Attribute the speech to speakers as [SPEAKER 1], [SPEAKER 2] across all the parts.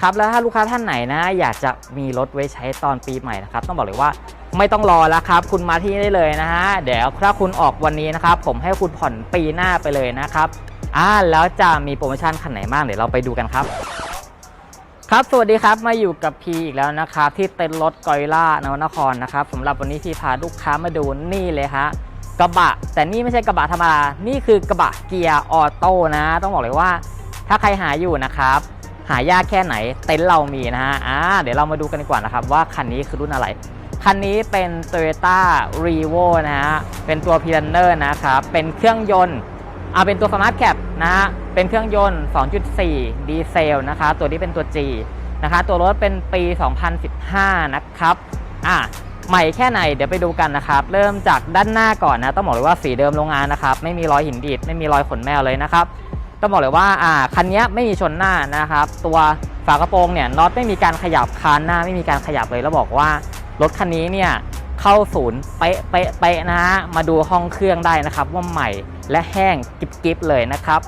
[SPEAKER 1] ครับแล้วถ้าลูกค้าท่านไหนนะอยากจะมีรถไว้ใช้ตอนปีใหม่นะครับต้องบอกเลยว่าไม่ต้องรอแล้วครับ คุณมาที่นี่ได้เลยนะฮะเดี๋ยวถ้าคุณออกวันนี้นะครับผมให้คุณผ่อนปีหน้าไปเลยนะครับอ่าแล้วจะมีโปรโมชั่นคันไหนบ้างเดี๋ยวเราไปดูกันครับครับ สวัสดีครับ มาอยู่กับพีอีกแล้วนะครับ ที่เต็นท์รถกอยล่านวนครนะครับสำหรับวันนี้พี่พาลูกค้ามาดูนี่เลยฮะกระบะ แต่นี่ไม่ใช่กระบะธรรมดา นี่คือกระบะเกียร์ออโต้นะ ต้องบอกเลยว่า ถ้าใครหาอยู่นะครับ หายากแค่ไหนเต็นท์เรามีนะฮะอ่าเดี๋ยวเรามาดูกันดีกว่านะครับว่าคันนี้คือรุ่นอะไร คันนี้เป็น Toyota r e v o นะฮะเป็นตัว p i l a n e r นะครับเป็นเครื่องยนต์อาเป็นตัว Smart Cap นะฮะเป็นเครื่องยนต์ 2.4 ดีเซลนะคะตัวนี้เป็นตัว G นะคะตัวรถเป็นปี 2015 นะครับอะใหม่แค่ไหนเดี๋ยวไปดูกันนะครับเริ่มจากด้านหน้าก่อนนะต้องบอกเลยว่าสีเดิมโรงงานนะครับไม่มีรอยหินดีดไม่มีรอยขนแมวเลยนะครับ ต้องบอกเลยว่าอ่าคันนี้ไม่มีชนหน้านะครับ ตัวฝากระโปรงเนี่ยน็อตไม่มีการขยับคานหน้าไม่มีการขยับเลยแล้วบอกว่ารถคันนี้เนี่ยเข้าศูนย์เป๊ะเป๊ะเป๊ะนะฮะมาดูห้องเครื่องได้นะครับ ว่าใหม่และแห้งกิบกิบเลยนะครับ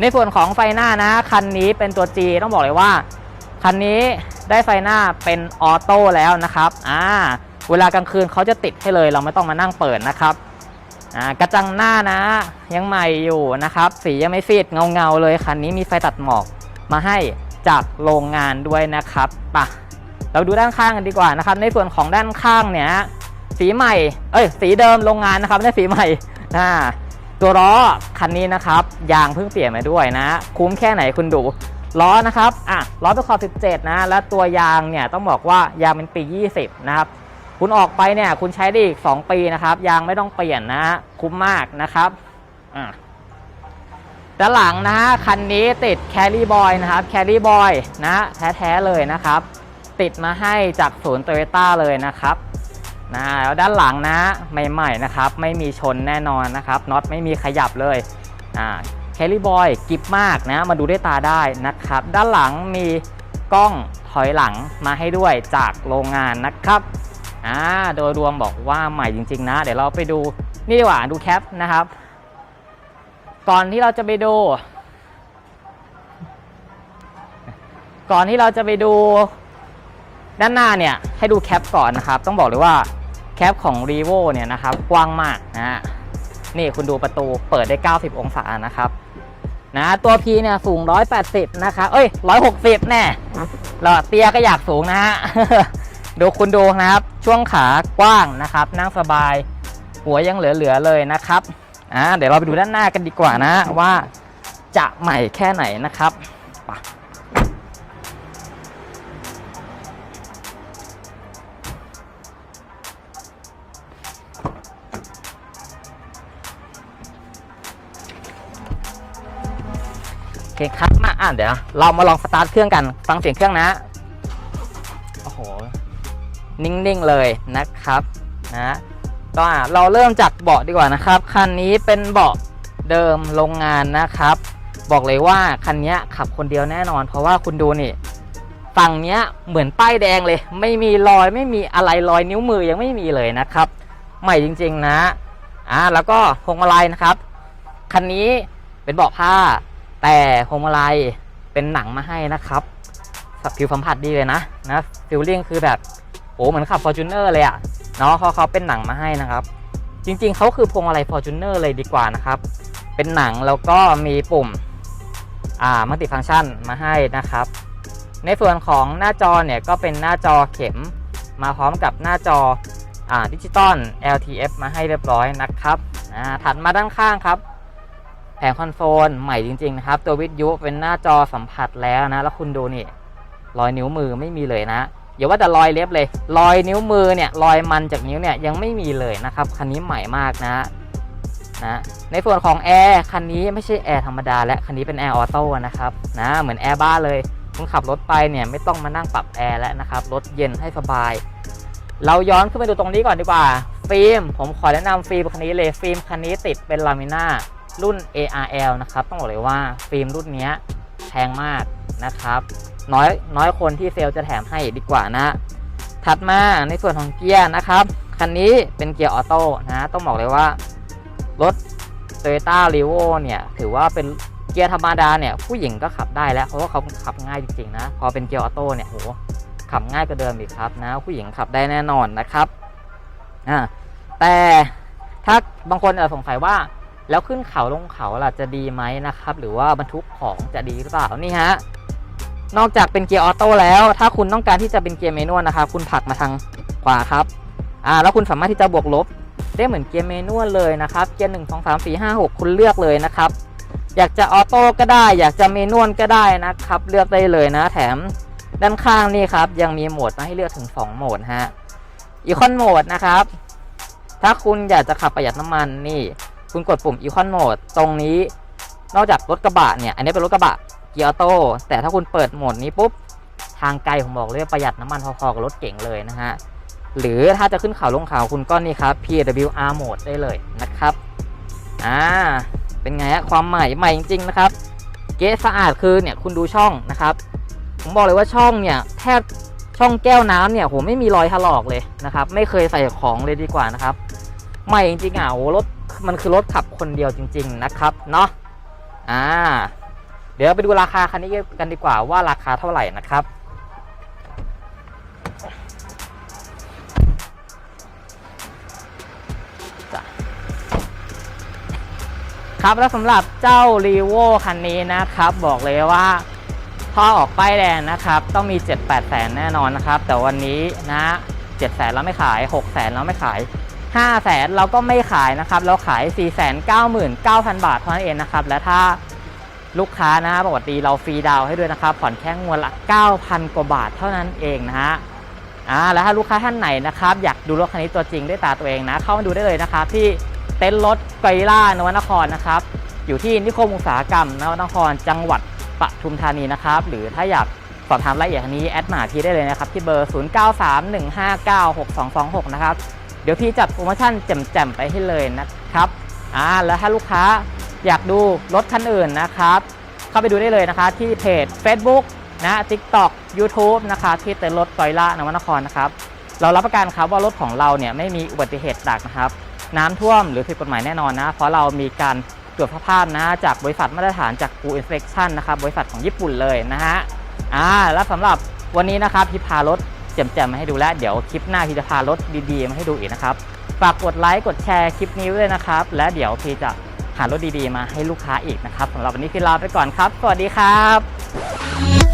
[SPEAKER 1] ในส่วนของไฟหน้านะคันนี้เป็นตัว G ต้องบอกเลยว่า คันนี้ได้ไฟหน้าเป็นออโต้แล้วนะครับอ่าเวลากลางคืนเขาจะติดให้เลยเราไม่ต้องมานั่งเปิดนะครับ กระจังหน้านะ ยังใหม่อยู่นะครับ สียังไม่ฟีดเงาเงาๆเลยคันนี้มีไฟตัดหมอกมาให้จากโรงงานด้วยนะครับปะเราดูด้านข้างกันดีกว่านะครับ ในส่วนของด้านข้างเนี่ยสีใหม่ เอ้ย สีเดิมโรงงานนะครับไม่ใช่สีใหม่อ่าตัวล้อคันนี้นะครับ ยางเพิ่งเปลี่ยนมาด้วยนะ คุ้มแค่ไหนคุณดูล้อนะครับอะล้อเป็นขอบ17นะ แล้วตัวยางเนี่ยต้องบอกว่ายางเป็นปี 20 นะครับ คุณออกไปเนี่ย คุณใช้ได้อีก 2 ปีนะครับ ยางไม่ต้องเปลี่ยนนะคุ้มมากนะครับอะด้านหลังนะฮะคันนี้ติดแคลรี่บอยนะครับแคลรี่บอยนะแท้ๆเลยนะครับ ติดมาให้จากศูนย์โตโยต้าเลยนะครับนะแล้วด้านหลังนะใหม่ๆนะครับ ไม่มีชนแน่นอนนะครับน็อตไม่มีขยับเลยอ่าแคลรี่บอยกิฟมากนะมาดูด้วยตาได้นะครับ ด้านหลังมีกล้องถอยหลังมาให้ด้วยจากโรงงานนะครับ อ่าโดยรวมบอกว่าใหม่จริง ๆ นะ เดี๋ยวเราไปดูนี่ดีกว่าดูแคปนะครับ ก่อนที่เราจะไปดู ก่อนที่เราจะไปดูด้านหน้าเนี่ยให้ดูแคปก่อนนะครับ ต้องบอกเลยว่าแคปของ r e v o เนี่ยนะครับกว้างมากนะฮะนี่คุณดูประตูเปิดได้ 90 องศานะครับนะตัว P เนี่ยสูง 180 นะคะเอ้ย 160 แน่เราเตียก็อยากสูงนะฮะ ดูคุณดูนะครับ ช่วงขากว้างนะครับ นั่งสบาย หัวยังเหลือๆเลยนะครับอ่าเดี๋ยวเราไปดูด้านหน้ากันดีกว่านะว่าจะใหม่แค่ไหนนะครับไปโอเคครับมาอะเดี๋ยว เรามาลองสตาร์ทเครื่องกัน ฟังเสียงเครื่องนะ โอ้โห นิ่งๆเลยนะครับนะก็อะเราเริ่มจากเบาะดีกว่านะครับ คันนี้เป็นเบาะเดิมโรงงานนะครับ บอกเลยว่าคันนี้ขับคนเดียวแน่นอน เพราะว่าคุณดูนี่ฝั่งเนี้ยเหมือนป้ายแดงเลย ไม่มีรอยไม่มีอะไรรอยนิ้วมือยังไม่มีเลยนะครับ ใหม่จริงๆนะอ่าแล้วก็พวงมาลัยนะครับคันนี้เป็นเบาะผ้า แต่พวงมาลัยเป็นหนังมาให้นะครับสับผิวสัมผัสดีเลยนะนะฟิลลิ่งคือแบบ โอ้เหมือนขับ Fortuner เลยอะเนาะเขาเขาเป็นหนังมาให้นะครับ จริงๆเขาคือพวงมาลัย Fortuner เลยดีกว่านะครับ เป็นหนังแล้วก็มีปุ่มอ่ามัลติฟังก์ชันมาให้นะครับ ในส่วนของหน้าจอเนี่ยก็เป็นหน้าจอเข็มมาพร้อมกับหน้าจออ่าดิจิตอล LTF มาให้เรียบร้อยนะครับอ่าถัดมาด้านข้างครับแผงคอนโซลใหม่จริงๆนะครับ ตัววิทยุเป็นหน้าจอสัมผัสแล้วนะ แล้วคุณดูนี่รอยนิ้วมือไม่มีเลยนะ อย่าว่าแต่รอยเล็บเลย รอยนิ้วมือเนี่ยรอยมันจากนิ้วเนี่ยยังไม่มีเลยนะครับคันนี้ใหม่มากนะนะในส่วนของแอร์คันนี้ไม่ใช่แอร์ธรรมดาและคันนี้เป็นแอร์ออโต้นะครับนะเหมือนแอร์บ้านเลยคุณขับรถไปเนี่ยไม่ต้องมานั่งปรับแอร์แล้วนะครับรถเย็นให้สบาย เราย้อนขึ้นไปดูตรงนี้ก่อนดีกว่า ฟิล์มผมขอแนะนำฟิล์มคันนี้เลยฟิล์มคันนี้ติดเป็นลามิน่ารุ่น ARL นะครับต้องบอกเลยว่าฟิล์มรุ่นนี้แพงมากนะครับ น้อยน้อยคนที่เซลล์จะแถมให้ดีกว่านะ ถัดมาในส่วนของเกียร์นะครับ คันนี้เป็นเกียร์ออโต้นะต้องบอกเลยว่ารถ Toyota r e v o เนี่ยถือว่าเป็นเกียร์ธรรมดาเนี่ยผู้หญิงก็ขับได้แล้วเพราะว่าเขาขับง่ายจริงๆนะ พอเป็นเกียร์ออโต้เนี่ยโหขับง่ายกว่าเดิมอีกครับนะผู้หญิงขับได้แน่นอนนะครับอ่าแต่ถ้าบางคนอาจจะสงสัยว่าแล้วขึ้นเขาลงเขาล่ะจะดีไหมนะครับ หรือว่าบรรทุกของจะดีหรือเปล่านี่ฮะ นอกจากเป็นเกียร์ออโต้แล้ว ถ้าคุณต้องการที่จะเป็นเกียร์เมนวลนะครับคุณผลักมาทางขวาครับอ่าแล้วคุณสามารถที่จะบวกลบได้เหมือนเกียร์เมนวลเลยนะครับเกียร์หนึ่งสองสามสี่ห้าหกคุณเลือกเลยนะครับ อยากจะออโต้ก็ได้ อยากจะเมนวลก็ได้นะครับ เลือกได้เลยนะ แถมด้านข้างนี่ครับยังมีโหมดมาให้เลือกถึง 2 โหมดฮะอีคอนโหมดนะครับ ถ้าคุณอยากจะขับประหยัดน้ำมันนี่ คุณกดปุ่มอีคอนโหมดตรงนี้ นอกจากรถกระบะเนี่ย อันนี้เป็นรถกระบะ กียร์ออโต้แต่ถ้าคุณเปิดโหมดนี้ปุ๊บทางไกลผมบอกเลยประหยัดน้ำมันพอๆกับรถเก่งเลยนะฮะหรือถ้าจะขึ้นเขาลงเขาคุณก็นี่ครับ PWR mode ได้เลยนะครับอ่าเป็นไงฮะความใหม่ใหม่จริงๆนะครับ เก๊สะอาดคือเนี่ยคุณดูช่องนะครับ ผมบอกเลยว่าช่องเนี่ยแทบช่องแก้วน้ำเนี่ยผมไม่มีรอยถลอกเลยนะครับ ไม่เคยใส่ของเลยดีกว่านะครับ ใหม่จริงๆอะโอ้รถมันคือรถขับคนเดียวจริง ๆนะครับเนาะอ่า เดี๋ยวไปดูราคาคันนี้กันดีกว่าว่าราคาเท่าไหร่นะครับครับแล้วสำหรับเจ้า r ีโวคันนี้นะครับ บอกเลยว่าท่อออกป้ายแดงนะครับ ต้องมี 7-8แสนแน่นอนนะครับ แต่วันนี้นะ7แสนเราไม่ขาย 6แสนเราไม่ขาย 5 แสนเราก็ไม่ขายนะครับ เราขาย 4 9 9 0 0 0 บาทเท่านั้นเองนะครับ และถ้า ลูกค้านะปกติเราฟรีดาวให้ด้วยนะครับ ผ่อนแค่งวดละ 9,000 กว่าบาทเท่านั้นเองนะฮะอ่าแล้วถ้าลูกค้าท่านไหนนะครับ อยากดูรถคันนี้ตัวจริงด้วยตาตัวเองนะ เข้ามาดูได้เลยนะครับ ที่เต็นท์รถไกล่านวนครนะครับ อยู่ที่นิคมอุตสาหกรรมนวนครจังหวัดปทุมธานีนะครับ หรือถ้าอยากสอบถามรายละเอียดนนี้แอดมาพี่ได้เลยนะครับ ที่เบอร์ 0931596226 นะครับ เดี๋ยวพี่จัดโปรโมชั่นแจ่มๆไปให้เลยนะครับอ่าแล้วถ้าลูกค้า อยากดูรถคันอื่นนะครับ เข้าไปดูได้เลยนะคะ ที่เพจ Facebook นะ TikTok YouTube นะคะที่เต็นรถกอยล่านวนครนะครับ เรารับประกันครับว่ารถของเราเนี่ยไม่มีอุบัติเหตุหนักนะครับ น้ำท่วมหรือผิดกฎหมายแน่นอนนะ เพราะเรามีการตรวจสภาพนะจากบริษัทมาตรฐานจาก Go Inspection นะครับบริษัทของญี่ปุ่นเลยนะฮะอ่าแล้วสำหรับวันนี้นะครับพี่พารถแจ่มๆมาให้ดูแล้ว เดี๋ยวคลิปหน้าพี่จะพารถดีๆมาให้ดูอีกนะครับฝากกดไลค์กดแชร์คลิปนี้ด้วยนะครับ และเดี๋ยวพี่จะ หารถดีๆมาให้ลูกค้าอีกนะครับสำหรับวันนี้คือลาไปก่อนครับ สวัสดีครับ